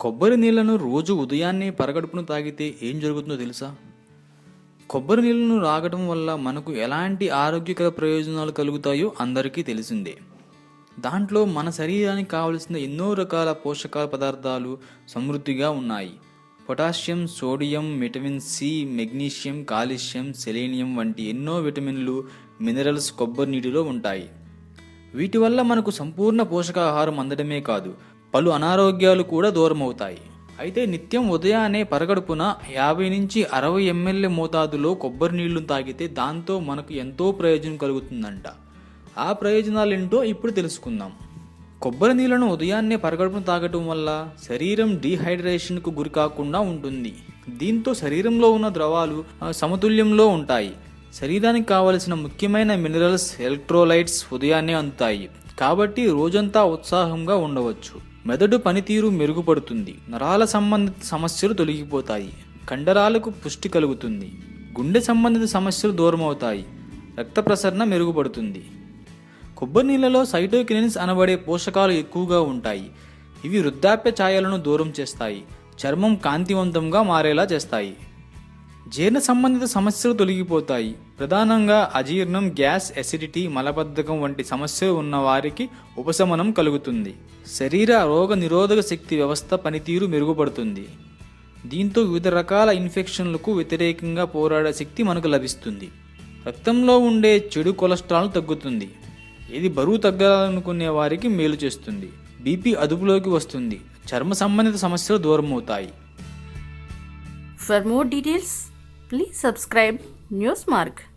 కొబ్బరి నీళ్ళను రోజు ఉదయాన్నే పరగడుపును తాగితే ఏం జరుగుతుందో తెలుసా? కొబ్బరి నీళ్ళను రాగడం వల్ల మనకు ఎలాంటి ఆరోగ్యకర ప్రయోజనాలు కలుగుతాయో అందరికీ తెలిసిందే. దాంట్లో మన శరీరానికి కావలసిన ఎన్నో రకాల పోషకాల పదార్థాలు సమృద్ధిగా ఉన్నాయి. Potassium sodium vitamin C magnesium calcium selenium వంటి ఎన్నో విటమిన్లు మినరల్స్ కొబ్బరి నీటిలో ఉంటాయి. వీటి వల్ల మనకు సంపూర్ణ పోషకాహారం అందడమే కాదు పలు అనారోగ్యాలు కూడా దూరమవుతాయి. అయితే నిత్యం ఉదయాన్నే పరగడుపున యాభై నుంచి అరవై ఎంఎల్ఏ మోతాదులో కొబ్బరి నీళ్ళు తాగితే దాంతో మనకు ఎంతో ప్రయోజనం కలుగుతుందంట. ఆ ప్రయోజనాలు ఏంటో ఇప్పుడు తెలుసుకుందాం. కొబ్బరి నీళ్ళను ఉదయాన్నే పరగడుపున తాగటం వల్ల శరీరం డీహైడ్రేషన్కు గురి కాకుండా ఉంటుంది. దీంతో శరీరంలో ఉన్న ద్రవాలు సమతుల్యంలో ఉంటాయి. శరీరానికి కావలసిన ముఖ్యమైన మినరల్స్ ఎలక్ట్రోలైట్స్ ఉదయాన్నే అందుతాయి. కాబట్టి రోజంతా ఉత్సాహంగా ఉండవచ్చు. మెదడు పనితీరు మెరుగుపడుతుంది. నరాల సంబంధిత సమస్యలు తొలగిపోతాయి. కండరాలకు పుష్టి కలుగుతుంది. గుండె సంబంధిత సమస్యలు దూరమవుతాయి. రక్త ప్రసరణ మెరుగుపడుతుంది. కొబ్బరి నీళ్ళలో సైటోకినిన్స్ అనబడే పోషకాలు ఎక్కువగా ఉంటాయి. ఇవి వృద్ధాప్య ఛాయలను దూరం చేస్తాయి. చర్మం కాంతివంతంగా మారేలా చేస్తాయి. జీర్ణ సంబంధిత సమస్యలు తొలగిపోతాయి. ప్రధానంగా అజీర్ణం గ్యాస్ ఎసిడిటీ మలబద్ధకం వంటి సమస్యలు ఉన్న వారికి ఉపశమనం కలుగుతుంది. శరీర రోగ నిరోధక శక్తి వ్యవస్థ పనితీరు మెరుగుపడుతుంది. దీంతో వివిధ రకాల ఇన్ఫెక్షన్లకు వ్యతిరేకంగా పోరాడే శక్తి మనకు లభిస్తుంది. రక్తంలో ఉండే చెడు కొలెస్ట్రాల్ తగ్గుతుంది. ఇది బరువు తగ్గాలనుకునే వారికి మేలు చేస్తుంది. బీపీ అదుపులోకి వస్తుంది. చర్మ సంబంధిత సమస్యలు దూరమవుతాయి. For For more details, please subscribe Newsmark.